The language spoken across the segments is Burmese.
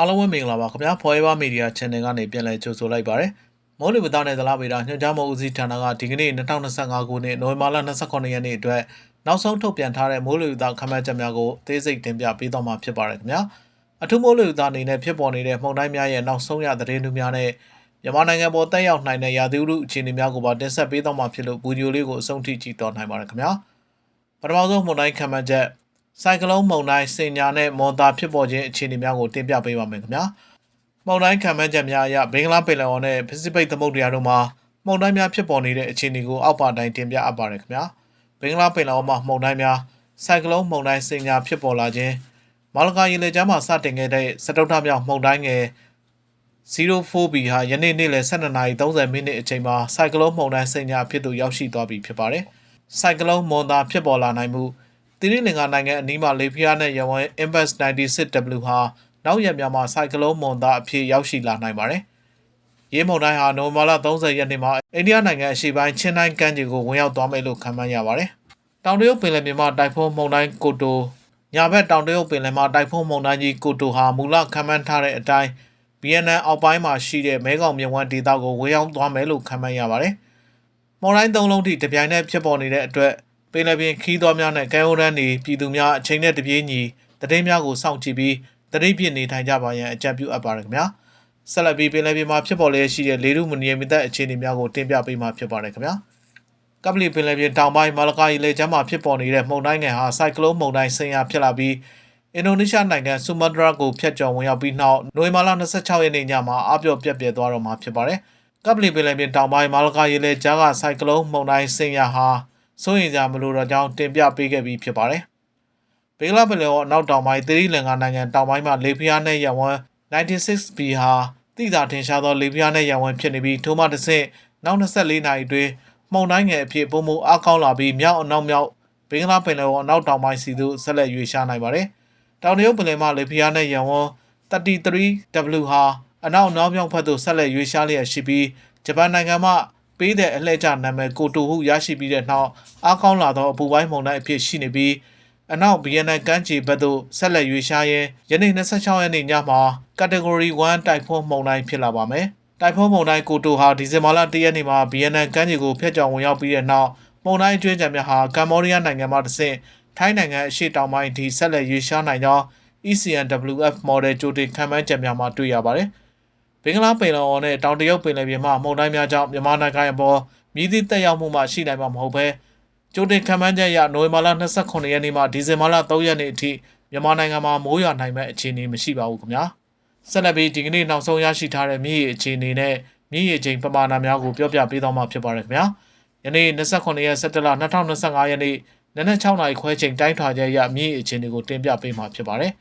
အားလုံးပဲမင်္ဂလာပါခင်ဗျာ Forever Media Channel ကနေပြန်လည်ကြိုဆိုလိုက်ပါရစေ။မိုးလေဝသနဲ့သလားဗေဒညွှန်ကြားမှုဦးစီးဌာနကဒီကနေ့2025ခုနှစ်နိုဝင်ဘာလ29ရက်နေ့အတွက်နောက်ဆုံးထုတ်ပြန်ထားတဲ့မိုးလေဝသခန့်မှန်းချက်များကိုအသေးစိတ်တင်ပြပေးသွားမှာဖြစ်ပါတယ်ခင်ဗျာ။အထူးမိုးလေဝသအနေနဲ့ဖြစ်ပေါ်နေတဲ့မှုန်တိုင်းများရဲ့နောက်ဆုံးရသတင်းတွေများနဲ့မြန်မာနိုင်ငံပေါ်တက်ရောက်နိုင်တဲ့ရာသီဥတုအခြေအနေများကိုပါတင်ဆက်ပေးသွားမှာဖြစ်လို့ဗီဒီယိုလေးကိုအဆုံးထိကြည့်တော်နိုင်ပါတယ်ခင်ဗျာ။ပထမဆုံးမှုန်တိုင်းခန့်မှန်းချက် ဆိုင်ကလုန်းမုန်တိုင်းစင်ညာနဲ့မွန်တာဖြစ်ပေါ်ခြင်းအခြေအနေများကိုတင်ပြပေးပါမယ်ခင်ဗျာ။မုန်တိုင်းခံမှန်းချက်များအရဘင်္ဂလားပင်လယ်အော်နဲ့ပစိဖိတ်သမုဒ္ဒရာတို့မှာမုန်တိုင်းများဖြစ်ပေါ်နေတဲ့အခြေအနေကိုအောက်ပါတိုင်းတင်ပြအပ်ပါတယ်ခင်ဗျာ။ဘင်္ဂလားပင်လယ်အော်မှာမုန်တိုင်းများဆိုင်ကလုန်းမုန်တိုင်းစင်ညာဖြစ်ပေါ်လာခြင်းမော်လကာရေလေကြားမှာစတင်ခဲ့တဲ့စတုတ္ထမြောက်မုန်တိုင်းငယ် 04B ဟာယနေ့နေ့လယ်12:30မိနစ်အချိန်မှာဆိုင်ကလုန်းမုန်တိုင်းစင်ညာဖြစ်သို့ရောက်ရှိသွားပြီဖြစ်ပါတယ်။ဆိုင်ကလုန်းမွန်တာဖြစ်ပေါ်လာနိုင်မှု သီရိလင်္ကာနိုင်ငံအနီးမှာလေဖိအားနဲ့ရဝန်း Invest 96W ဟာနောက်ရက်များမှာဆိုင်ကလုန်းမွန်သားအဖြစ်ရောက်ရှိလာနိုင်ပါတယ်။ရေမုန်တိုင်းဟာနိုဝင်ဘာလ30ရက်နေ့မှာအိန္ဒိယနိုင်ငံအရှေ့ပိုင်းချင်းတိုင်းကမ်းခြေကိုဝင်ရောက်သွားမယ်လို့ခန့်မှန်းရပါတယ်။တောင်တရုတ်ပင်လယ်ပြင်မှာတိုင်ဖွန်းမုန်တိုင်းကိုတိုညာဘက်တောင်တရုတ်ပင်လယ်မှာတိုင်ဖွန်းမုန်တိုင်းကြီးကိုတိုဟာမူလခန့်မှန်းထားတဲ့အတိုင်း BNN အောက်ပိုင်းမှာရှိတဲ့မဲခေါင်မြဝန်းဒေသကိုဝင်ရောက်သွားမယ်လို့ခန့်မှန်းရပါတယ်။မုန်တိုင်းသုံးလုံးထိတပြိုင်နက်ဖြစ်ပေါ်နေတဲ့အတွက် ပင်လယ်ပြင်ခီးသွွားများနဲ့ကမ်းရိုးတန်းတွေပြည်သူများအချိန်နဲ့တပြေးညီတည်င်းများကိုစောင့်ကြည့်ပြီးတတိပြည့်နေထိုင်ကြပါရန်အကြံပြုအပ်ပါရခင်ဗျာဆက်လက်ပြီးပင်လယ်ပြင်မှာဖြစ်ပေါ်လျက်ရှိတဲ့လေထုမနီယမီသက်အခြေအနေများကိုတင်ပြပေးမှာဖြစ်ပါတယ်ခင်ဗျာကပလီပင်လယ်ပြင်တောင်ပိုင်းမာလကာရီလေကျမ်းမှာဖြစ်ပေါ်နေတဲ့မှုန်တိုင်းငယ်ဟာဆိုင်ကလုန်းမှုန်တိုင်းဆင်ရာဖြစ်လာပြီးအင်ဒိုနီးရှားနိုင်ငံဆူမာတရာကိုဖျက်ကျော်ဝင်ရောက်ပြီးနောက်နိုဝင်ဘာလ26ရက်နေ့ညမှာအပြော့ပြက်ပြက်သွားတော့မှာဖြစ်ပါတယ်ကပလီပင်လယ်ပြင်တောင်ပိုင်းမာလကာရီလေကျမ်းကဆိုင်ကလုန်းမှုန်တိုင်းဆင်ရာဟာ စိုးရင်ကြမလို့တော့ကြောင်းတင်ပြပေးခဲ့ပြီးဖြစ်ပါတယ်။ဘေးကလာပလင်ော်အနောက်တောင်ပိုင်းသီရိလင်္ကာနိုင်ငံတောင်ပိုင်းမှာလေဖျားနဲ့ရဝန်း 96B ဟာတိသာထင်ရှားသောလေဖျားနဲ့ရဝန်းဖြစ်နေပြီးထို့မှတစ်ဆင့်နောက်24နာရီအတွင်းမှုန်တိုင်းငယ်အဖြစ်ပုံမှုအားကောင်းလာပြီးမြောက်အနောက်မြောက်ဘင်္ဂလားပင်လယ်အော်အနောက်တောင်ပိုင်းစီသို့ဆက်လက်ရွေ့ရှားနိုင်ပါတယ်။တောင်တရုတ်ပင်လယ်မှာလေဖျားနဲ့ရဝန်း 33W ဟာအနောက်နောက်မြောက်ဘက်သို့ဆက်လက်ရွေ့ရှားလျက်ရှိပြီးဂျပန်နိုင်ငံမှ ပေးတဲ့အလှည့်ကျနာမည်ကိုတိုဟုရရှိပြီးတဲ့နောက်အားကောင်းလာသောအပူပိုင်းမုန်တိုင်းအဖြစ်ရှိနေပြီးအနောက်ဗီယက်နမ်ကမ်းခြေဘက်သို့ဆက်လက်ရွေ့ရှားရင်းယနေ့26ရက်နေ့ညမှာ Category 1တိုက်ဖုန်းမုန်တိုင်းဖြစ်လာပါမယ်။တိုက်ဖုန်းမုန်တိုင်းကိုတိုဟာဒီဇင်ဘာလ1ရက်နေ့မှာဗီယက်နမ်ကမ်းခြေကိုဖျက်ချောင်ဝင်ရောက်ပြီးတဲ့နောက်မုန်တိုင်းကျွန်းကြံများဟာကမ္ဘောဒီးယားနိုင်ငံမှတဆင့်ထိုင်းနိုင်ငံအရှေ့တောင်ပိုင်းထိဆက်လက်ရွေ့ရှားနိုင်ကြောင်း ECNWF model ကြိုတင်ခံမှန်းချက်များမှာတွေ့ရပါတယ်။ ဘင်္ဂလားပင်လယ်အော်နဲ့တောင်တရုတ်ပင်လယ်ပြင်မှမှုန်တိုင်းများကြောင့်မြန်မာနိုင်ငံအပေါ်မြည်သည့်တက်ရောက်မှုမှရှိနိုင်မှာမဟုတ်ဘဲကြိုတင်ခံမှန်းချက်အရနိုဝင်ဘာလ29ရက်နေ့မှဒီဇင်ဘာလ3ရက်နေ့အထိမြန်မာနိုင်ငံမှာမိုးရွာနိုင်မဲ့အခြေအနေမရှိပါဘူးခင်ဗျာဆက်လက်ပြီးဒီကနေ့နောက်ဆုံးရရှိထားတဲ့မြည်ရည်အခြေအနေနဲ့မြည်ရည်ချိန်ပမာဏများကိုပြောပြပေးသွားမှာဖြစ်ပါတယ်ခင်ဗျာယနေ့29ရက်17လ2025ရက်နေ့နနက်6နာရီခွဲချိန်တိုင်းထွာချက်အရမြည်ရည်အခြေအနေကိုတင်ပြပေးမှာဖြစ်ပါတယ်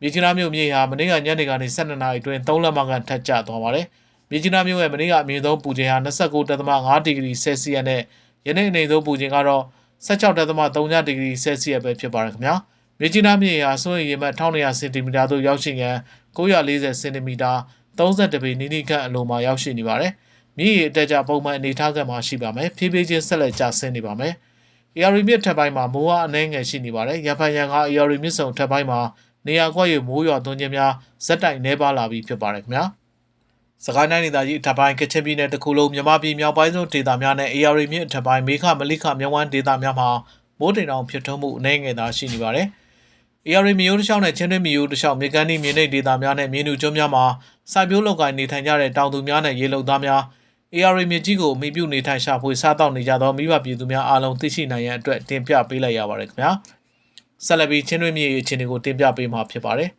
မြေကြီးနားမြို့မြေဟာမနေ့ကညနေကနေ12နာရီအတွင်း3လက်မကန်ထက်ကျသွားပါတယ်။မြေကြီးနားမြို့ရဲ့မနေ့ကအမြင့်ဆုံးပူချိန်ဟာ29.5ဒီဂရီဆယ်စီယပ်နဲ့ယနေ့အနေဆုံးပူချိန်ကတော့16.3ဒီဂရီဆယ်စီယပ်ပဲဖြစ်ပါတယ်ခင်ဗျာ။မြေကြီးနားမြေဟာစွန့်ရည်မှ1200စင်တီမီတာသို့ရောက်ရှိရန်940စင်တီမီတာ32ပေနီးနီးခန့်အလိုမှာရောက်ရှိနေပါတယ်။မြေအတက်ကြပုံမှန်အနေထားကမှာရှိပါမယ်။ဖြည်းဖြည်းချင်းဆက်လက်ကျဆင်းနေပါမယ်။ AR မြစ်ထက်ပိုင်းမှာမိုးအားအနှဲငယ်ရှိနေပါတယ်။ရဖိုင်ရန်က AR မြစ်ဆုံထက်ပိုင်းမှာ နေရာကွက်ရမိုးရွာသွန်းခြင်းများဇက်တိုင်နှဲပါလာပြီးဖြစ်ပါတယ်ခင်ဗျာစကိုင်းတိုင်းဒေသကြီးအထက်ပိုင်းကချင်ပြည်နယ်တစ်ခုလုံးမြမပြည်မြောက်ပိုင်းစုဒေသများနဲ့ AR မြစ်အထက်ပိုင်းမေခမလိခမြဝန်းဒေသများမှာမိုးတိမ်တောင်ဖြစ်ထွန်းမှုအနေငယ်သာရှိနေပါတယ်။ AR မြို့တစ်လျှောက်နဲ့ချင်းတွင်းမြို့တစ်လျှောက်မြေကမ်းနီးမြေနိမ့်ဒေသများနဲ့မြေနုကျွန်းများမှာစိုက်ပျိုးလုပ်ကိုင်နေထိုင်ကြတဲ့တောင်သူများနဲ့ရေလုံသားများ AR မြစ်ကြီးကိုအမိပြုနေထိုင်ရှာဖွေစားတောက်နေကြသောမိဘပြည်သူများအားလုံးသိရှိနိုင်ရန်အတွက်တင်ပြပေးလိုက်ရပါတယ်ခင်ဗျာ။ ဆက်လက်ပြီးချင်းတွင်းမြေအခြေအနေကိုတင်ပြပေးမှာဖြစ်ပါတယ်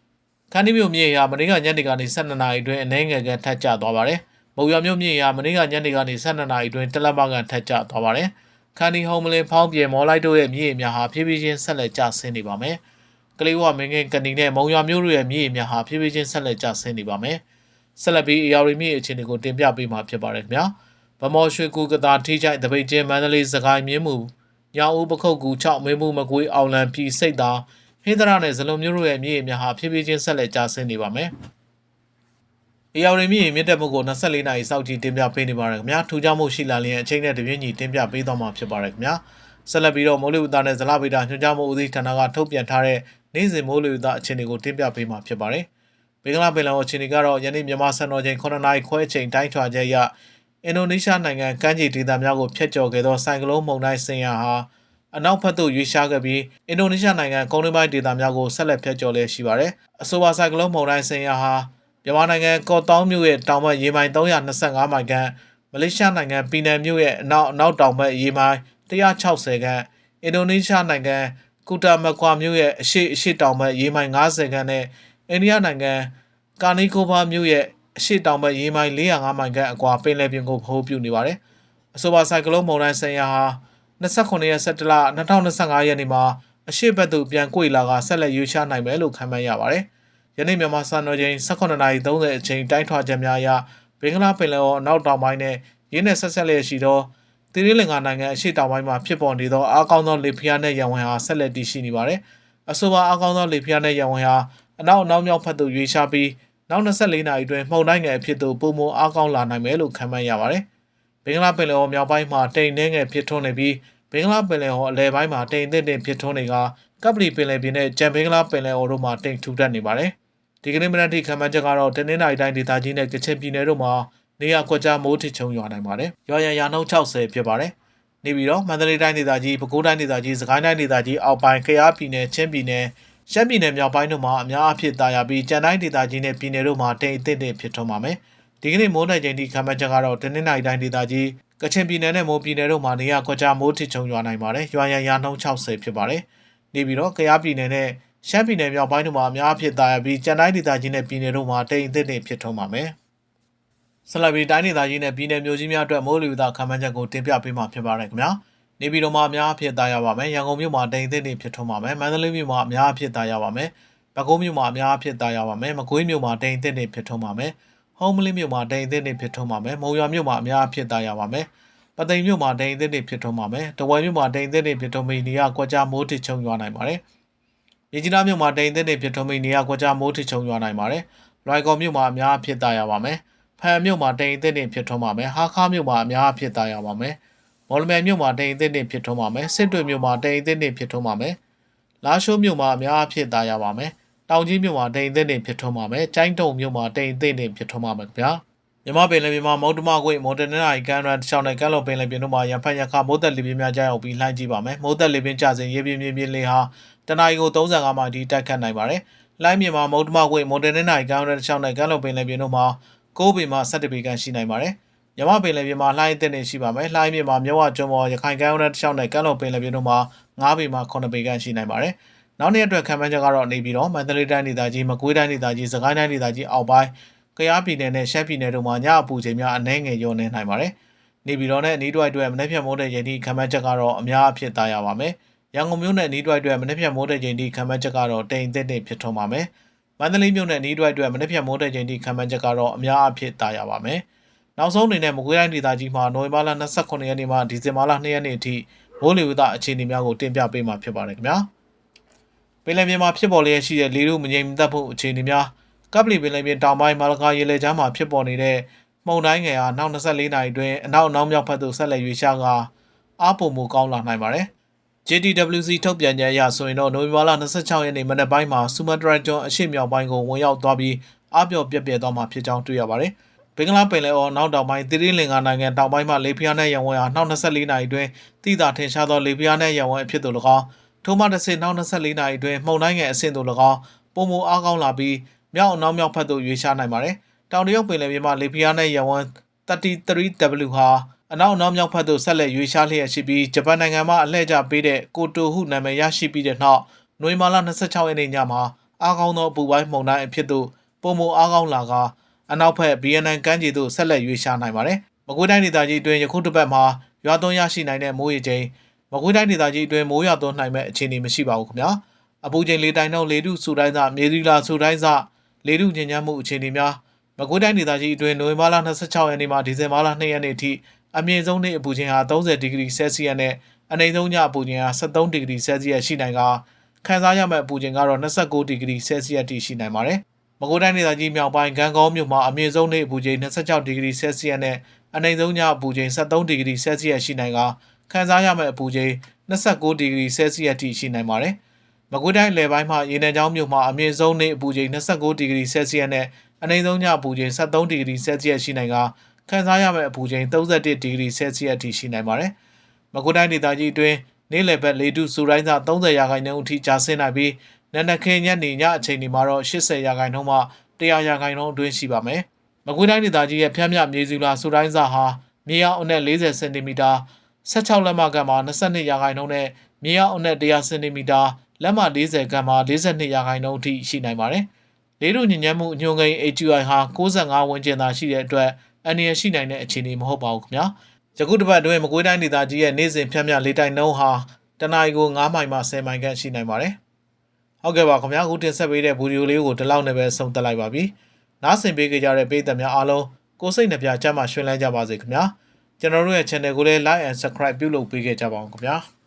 ။ခန်းဒီမြို့မြေဟာမနေ့ကညနေကနေ12နာရီအတွင်းအနေငယ်ကန်ထက်ကျသွားပါတယ်။မုံရွာမြို့မြေဟာမနေ့ကညနေကနေ12နာရီအတွင်းတလက်မကန်ထက်ကျသွားပါတယ်။ခန်းဒီဟုံမလင်ဖောင်းပြေမော်လိုက်တို့ရဲ့မြေများဟာဖြည်းဖြည်းချင်းဆက်လက်ကျဆင်းနေပါမယ်။ကလေးဝမင်းငယ်ကနေနဲ့မုံရွာမြို့တို့ရဲ့မြေများဟာဖြည်းဖြည်းချင်းဆက်လက်ကျဆင်းနေပါမယ်။ဆက်လက်ပြီးအရာရီမြေအခြေအနေကိုတင်ပြပေးမှာဖြစ်ပါတယ်ခင်ဗျာ။ဗမော်ရွှေကူကတာထိချိုက်တပိတ်ချင်းမန္တလေးစကိုင်းမြင်းမှု ညောင်ဦးပခုတ်ကူ6မင်းမှုမကွေးအောင်လံပြည်စိတ်သာဟင်းသရနဲ့ဇလုံမျိုးတို့ရဲ့မြေအများဟာဖြည်းဖြည်းချင်းဆက်လက်ကျဆင်းနေပါမယ်။အေယော်ရီမြေမြင့်တက်မှုကို24နာရီစောင့်ကြည့်တင်ပြပေးနေပါရခင်ဗျာ။ထူးခြားမှုရှိလာလျင်အချိန်နဲ့တပြည့်ညီတင်ပြပေးသွားမှာဖြစ်ပါရခင်ဗျာ။ဆက်လက်ပြီးတော့မိုးလေဝသနဲ့ဇလဗေဒညွှန်ကြားမှုဦးစီးဌာနကထုတ်ပြန်ထားတဲ့နေ့စဉ်မိုးလေဝသအခြေအနေကိုတင်ပြပေးမှာဖြစ်ပါတယ်။ဘင်္ဂလားပင်လယ်အော်အခြေအနေကတော့ယနေ့မြန်မာစံတော်ချိန်9နာရီခွဲအချိန်တိုင်းထွာချက်အရ အင်ဒိုနီးရှားနိုင်ငံကမ်းခြေဒေသများကိုဖျက်ကျော်ခဲ့သောဆိုင်ကလုန်းမုန်တိုင်းဆင်ရဟာအနောက်ဘက်သို့ရွေ့ရှားခဲ့ပြီးအင်ဒိုနီးရှားနိုင်ငံကုန်းတွင်းပိုင်းဒေသများကိုဆက်လက်ဖျက်ကျော်လျက်ရှိပါတယ်။အဆိုပါဆိုင်ကလုန်းမုန်တိုင်းဆင်ရဟာမြန်မာနိုင်ငံကော့တောင်းမြို့ရဲ့တောင်ဘက်ရေမိုင်325မိုင်ခန့်မလေးရှားနိုင်ငံပီနန်မြို့ရဲ့အနောက်အနောက်တောင်ဘက်ရေမိုင်160ခန့်အင်ဒိုနီးရှားနိုင်ငံကူတာမကွာမြို့ရဲ့အရှေ့အရှေ့တောင်ဘက်ရေမိုင်90ခန့်နဲ့အိန္ဒိယနိုင်ငံကာနီကိုဘာမြို့ရဲ့ အရှေ့တောင်ဘက်ရေမိုင်405မိုင်ခန့်အကွာပင်လယ်ပြင်ကိုဖုံးပြနေပါတယ်။အဆိုပါဆိုင်ကလုန်းမုန်တိုင်းဆင်ရဟာ29ရက်17လ2025ရက်နေ့မှာအရှေ့ဘက်သို့ပြန်ကွေလာကဆက်လက်ရွေးချနိုင်မယ်လို့ခန့်မှန်းရပါတယ်။ယနေ့မြန်မာစံတော်ချိန်18:30အချိန်တိုင်းထွာချက်များအရဘင်္ဂလားပင်လယ်အော်အနောက်တောင်ပိုင်းနဲ့ရင်းနဲ့ဆက်ဆက်လျက်ရှိသောသီရိလင်္ကာနိုင်ငံအရှေ့တောင်ပိုင်းမှာဖြစ်ပေါ်နေသောအားကောင်းသောလေဖိအားနည်းရံဝင်ဟာဆက်လက်တည်ရှိနေပါတယ်။အဆိုပါအားကောင်းသောလေဖိအားနည်းရံဝင်ဟာအနောက်အနောက်မြောက်ဘက်သို့ရွေးချပြီး နောက်24နာရီအတွင်းမှုန်တိုင်းငယ်အဖြစ်သို့ပုံမအားကောင်းလာနိုင်မယ်လို့ခန့်မှန်းရပါတယ်။ဘင်္ဂလားပင်လယ်အော်မြောက်ပိုင်းမှာတိမ်နှဲငယ်ဖြစ်ထွန်းနေပြီးဘင်္ဂလားပင်လယ်အော်အလယ်ပိုင်းမှာတိမ်သင့်တင်ဖြစ်ထွန်းနေကကပလီပင်လယ်ပြင်နဲ့ကြံဘင်္ဂလားပင်လယ်အော်တို့မှာတိမ်ထူထပ်နေပါတယ်။ဒီကနေ့မနက်ထိခန့်မှန်းချက်ကတော့တနင်္လာရီတိုင်းဒေသကြီးနဲ့ကချင်ပြည်နယ်တို့မှာနေရာကွက်ကြားမိုးထချုံရွာနိုင်ပါတယ်။ရွာရန်ရာနှုန်း60ဖြစ်ပါတယ်။နေပြီးတော့မန္တလေးတိုင်းဒေသကြီးပဲခူးတိုင်းဒေသကြီးစကိုင်းတိုင်းဒေသကြီးအောက်ပိုင်းကယားပြည်နယ်ချင်းပြည်နယ် ရှမ်းပြည်နယ်မြောက်ပိုင်းတို့မှာအများအဖြစ်တာယာပြီးကြံတိုင်းဒေသကြီးနဲ့ပြည်နယ်တို့မှာတိမ်အသင့်တင်ဖြစ်ထွန်းပါမယ်။ဒီကနေ့မိုးနယ်ချိန်ထိခန့်မှန်းချက်ကတော့တနင်္လာရီတိုင်းဒေသကြီးကချင်ပြည်နယ်နဲ့မိုးပြည်နယ်တို့မှာနေရာကွက်ကြားမိုးထချုံရွာနိုင်ပါတယ်။ရွာရန်ရာနှုန်း60ဖြစ်ပါတယ်။နေပြီးတော့ကယားပြည်နယ်နဲ့ရှမ်းပြည်နယ်မြောက်ပိုင်းတို့မှာအများအဖြစ်တာယာပြီးကြံတိုင်းဒေသကြီးနဲ့ပြည်နယ်တို့မှာတိမ်အသင့်တင်ဖြစ်ထွန်းပါမယ်။ဆလဘီတိုင်းဒေသကြီးနဲ့ပြည်နယ်မျိုးကြီးများအတွက်မိုးလေဝသခန့်မှန်းချက်ကိုတင်ပြပေးမှာဖြစ်ပါတယ်ခင်ဗျာ။ နေပြည်တော်မှာအများအဖြစ်သားရပါမယ်။ရန်ကုန်မြို့မှာတိမ်အသင့်တင်ဖြစ်ထွန်းပါမယ်။မန္တလေးမြို့မှာအများအဖြစ်သားရပါမယ်။ပဲခူးမြို့မှာအများအဖြစ်သားရပါမယ်။မကွေးမြို့မှာတိမ်အသင့်တင်ဖြစ်ထွန်းပါမယ်။ဟုံးမလင်းမြို့မှာတိမ်အသင့်တင်ဖြစ်ထွန်းပါမယ်။မုံရွာမြို့မှာအများအဖြစ်သားရပါမယ်။ပသိမ်မြို့မှာတိမ်အသင့်တင်ဖြစ်ထွန်းပါမယ်။တဝယ်မြို့မှာတိမ်အသင့်တင်ဖြစ်ထွန်းပြီးနေရာကွက်ကြားမိုးထချုံရွာနိုင်ပါတယ်။ရေကြီးနားမြို့မှာတိမ်အသင့်တင်ဖြစ်ထွန်းပြီးနေရာကွက်ကြားမိုးထချုံရွာနိုင်ပါတယ်။လွိုင်ကော်မြို့မှာအများအဖြစ်သားရပါမယ်။ဖန်မြို့မှာတိမ်အသင့်တင်ဖြစ်ထွန်းပါမယ်။ဟာခါမြို့မှာအများအဖြစ်သားရပါမယ်။ မော်လမြိုင်မြို့မှာတိမ်အသင့်တင်ဖြစ်ထွန်းပါမယ်။စစ်တွေမြို့မှာတိမ်အသင့်တင်ဖြစ်ထွန်းပါမယ်။လာရှိုးမြို့မှာအများအဖြစ်သားရပါမယ်။တောင်ကြီးမြို့မှာတိမ်အသင့်တင်ဖြစ်ထွန်းပါမယ်။ကျိုင်းတုံမြို့မှာတိမ်အသင့်တင်ဖြစ်ထွန်းပါမယ်ခင်ဗျာ။မြမပင်လယ်ပြင်မှာမုတ်တမကွေမော်တနင်္လာရီကန်ရန်တစ်ချောင်းနဲ့ကမ်းလွန်ပင်လယ်ပြင်တို့မှာရန်ဖက်ရခမိုးသက်လေပြင်းများကြားရောက်ပြီးလှိုင်းကြည့်ပါမယ်။မိုးသက်လေပြင်းကျစဉ်ရေပြင်းပြင်းပြင်းလေးဟာတနအီကို35မိုင်ထိတိုက်ခတ်နိုင်ပါတယ်။လှိုင်းမြေမှာမုတ်တမကွေမော်တနင်္လာရီကန်ရန်တစ်ချောင်းနဲ့ကမ်းလွန်ပင်လယ်ပြင်တို့မှာ9ပေမှ17ပေခန့်ရှိနိုင်ပါတယ်။ မြမပင်လယ်ပြင်မှာလှိုင်းအသင့်နေရှိပါမယ်။လှိုင်းမြေမှာမြဝကျွန်းပေါ်ရခိုင်ကမ်းရိုးတန်းတစ်ချောင်းနဲ့ကမ်းလွန်ပင်လယ်ပြင်တို့မှာ9ပေမှ9ပေခန့်ရှိနိုင်ပါတယ်။နောက်နေ့အတွက်ခံမှန်းချက်ကတော့နေပြီးတော့မန္တလေးတိုင်းဒေသကြီးမကွေးတိုင်းဒေသကြီးစကိုင်းတိုင်းဒေသကြီးအောက်ပိုင်းကယားပြည်နယ်နဲ့ရှမ်းပြည်နယ်တို့မှာညအပူချိန်များအနည်းငယ်လျော့နေနိုင်ပါတယ်။နေပြည်တော်နဲ့အနီးတစ်ဝိုက်အတွက်မနေ့ဖြန်မိုးတဲ့ချိန်ထိခံမှန်းချက်ကတော့အများအဖြစ်သားရပါမယ်။ရန်ကုန်မြို့နဲ့အနီးတစ်ဝိုက်အတွက်မနေ့ဖြန်မိုးတဲ့ချိန်ထိခံမှန်းချက်ကတော့တိမ်အသင့်တင်ဖြစ်ထွန်းပါမယ်။မန္တလေးမြို့နဲ့အနီးတစ်ဝိုက်အတွက်မနေ့ဖြန်မိုးတဲ့ချိန်ထိခံမှန်းချက်ကတော့အများအဖြစ်သားရပါမယ်။ နောက်ဆုံးအနေနဲ့မကွေးတိုင်းဒေသကြီးမှာနိုဝင်ဘာလ29ရက်နေ့မှဒီဇင်ဘာလ2ရက်နေ့အထိမိုးလေဝသအခြေအနေများကိုတင်ပြပေးမှာဖြစ်ပါတယ်ခင်ဗျာ။ပင်လယ်ပြင်မှာဖြစ်ပေါ်လျက်ရှိတဲ့လေထုမငြိမ်သက်မှုအခြေအနေများကပလီပင်လယ်ပြင်တောင်ပိုင်းမာလကာရေလေချမ်းမှာဖြစ်ပေါ်နေတဲ့မှုန်တိုင်းငယ်ဟာနောက်24နာရီအတွင်းအနောက်အနောက်မြောက်ဘက်သို့ဆက်လက်ရွေ့ရှားကာအားပုံမူကောင်းလာနိုင်ပါတယ်။ JTWC ထုတ်ပြန်ကြရဆိုရင်တော့နိုဝင်ဘာလ26ရက်နေ့မနက်ပိုင်းမှာစူမာတရာကျွန်းအရှေ့မြောက်ပိုင်းကိုဝင်ရောက်သွားပြီးအားပြော့ပြက်ပြက်သွားမှာဖြစ်ကြောင်းတွေ့ရပါတယ်။ ဘင်္ဂလားပင်လယ်အော်နောက်တောင်ပိုင်းသီရိလင်္ကာနိုင်ငံတောင်ပိုင်းမှာလေပြင်းနဲ့ရံဝင်ဟာနောက်24နာရီအတွင်းတိတာထင်ရှားသောလေပြင်းနဲ့ရံဝင်အဖြစ်သို့၎င်းထိုမှတစ်ဆင့်နောက်24နာရီအတွင်းမှုန်တိုင်းငယ်အဆင့်သို့၎င်းပုံမအားကောင်းလာပြီးမြောက်အနောက်မြောက်ဘက်သို့ရွေ့ရှားနိုင်ပါတယ်။တောင်တရုတ်ပင်လယ်ပြင်မှာလေပြင်းနဲ့ရံဝင် 33W ဟာအနောက်အနောက်မြောက်ဘက်သို့ဆက်လက်ရွေ့ရှားလျက်ရှိပြီးဂျပန်နိုင်ငံမှအလှည့်ကျပေးတဲ့ကိုတိုဟုနာမည်ရရှိပြီးတဲ့နောက်နိုဝင်ဘာလ26ရက်နေ့ညမှာအားကောင်းသောအပူပိုင်းမုန်တိုင်းအဖြစ်သို့ပုံမအားကောင်းလာက အနောက်ဘက် BNN ကမ်းခြေသို့ဆက်လက်ရွေ့ရှားနိုင်ပါတယ်။မကွေးတိုင်းဒေသကြီးအတွင်းယခုတစ်ပတ်မှာရွာသွန်းရရှိနိုင်တဲ့မိုးရေချိန်မကွေးတိုင်းဒေသကြီးအတွင်းမိုးရွာသွန်းနိုင်မဲ့အခြေအနေမရှိပါဘူးခင်ဗျာ။အပူချိန်လေတိုင်နှုန်းလေထုစူတိုင်းစမြေသီလာစူတိုင်းစလေထုညဉ့်ညမ်းမှုအခြေအနေများမကွေးတိုင်းဒေသကြီးအတွင်းနိုဝင်ဘာလ26ရက်နေ့မှဒီဇင်ဘာလ2ရက်နေ့အထိအမြင့်ဆုံးနေ့အပူချိန်ဟာ30ဒီဂရီဆဲလ်စီယပ်နဲ့အနိမ့်ဆုံးညအပူချိန်ဟာ73ဒီဂရီဆဲလ်စီယပ်ရှိနိုင်ကခံစားရမယ့်အပူချိန်ကတော့29ဒီဂရီဆဲလ်စီယပ်ထိရှိနိုင်ပါတယ်။ မကွေးတိုင်းဒေသကြီးမြောက်ပိုင်းဂံကောင်းမြို့မှာအမြင့်ဆုံးနေ့အပူချိန်26ဒီဂရီဆဲလ်စီယပ်နဲ့အနိမ့်ဆုံးညအပူချိန်73ဒီဂရီဆဲလ်စီယပ်ရှိနိုင်ကခံစားရမယ့်အပူချိန်29ဒီဂရီဆဲလ်စီယပ်ထိရှိနိုင်ပါတယ်။မကွေးတိုင်းလယ်ပိုင်းမှာရေနံချောင်းမြို့မှာအမြင့်ဆုံးနေ့အပူချိန်29ဒီဂရီဆဲလ်စီယပ်နဲ့အနိမ့်ဆုံးညအပူချိန်73ဒီဂရီဆဲလ်စီယပ်ရှိနိုင်ကခံစားရမယ့်အပူချိန်31ဒီဂရီဆဲလ်စီယပ်အထိရှိနိုင်ပါတယ်။မကွေးတိုင်းဒေသကြီးအတွင်းနေ့လယ်ဘက်လေတုစူတိုင်းစာ30ရာခိုင်နှုန်းအထိကျဆင်းနိုင်ပြီး နန္ဒခင်းညနေညအချိန်ဒီမှာတော့80ရာခိုင်နှုန်းမှ100ရာခိုင်နှုန်းအတွင်းရှိပါမယ်။မကွေးတိုင်းဒေသကြီးရဲ့ဖျက်မြမြေစုလာစူတိုင်းစာဟာမြေအောင်အနက်40စင်တီမီတာ16လက်မကမှ22ရာခိုင်နှုန်းနဲ့မြေအောင်အနက်100စင်တီမီတာလက်မ40ကမှ42ရာခိုင်နှုန်းအထိရှိနိုင်ပါတယ်။လေတို့ညဉ့်ညမ်းမှုအညွှန်းကိန်း AQI ဟာ65ဝန်းကျင်သာရှိတဲ့အတွက်အန္တရာယ်ရှိနိုင်တဲ့အခြေအနေမဟုတ်ပါဘူးခင်ဗျာ။ယခုတစ်ပတ်အတွင်းမကွေးတိုင်းဒေသကြီးရဲ့နေ့စဉ်ဖျက်မြလေတိုင်နှုန်းဟာတနအီကို9မိုင်မှ10မိုင်ခန့်ရှိနိုင်ပါတယ်။ ဟုတ်ကဲ့ပါခင်ဗျာအခုတင်ဆက်ပေးတဲ့ဗီဒီယိုလေးကိုဒီလောက်နဲ့ပဲဆုံးသက်လိုက်ပါပြီ။နားဆင်ပေးကြကြတဲ့ပရိသတ်များအားလုံးကိုယ်စိတ်နှပြချမ်းမှရွှင်လန်းကြပါစေခင်ဗျာ။ကျွန်တော်တို့ရဲ့ channel ကိုလည်း like and subscribe ပြုလုပ်ပေးခဲ့ကြပါအောင်ခင်ဗျာ။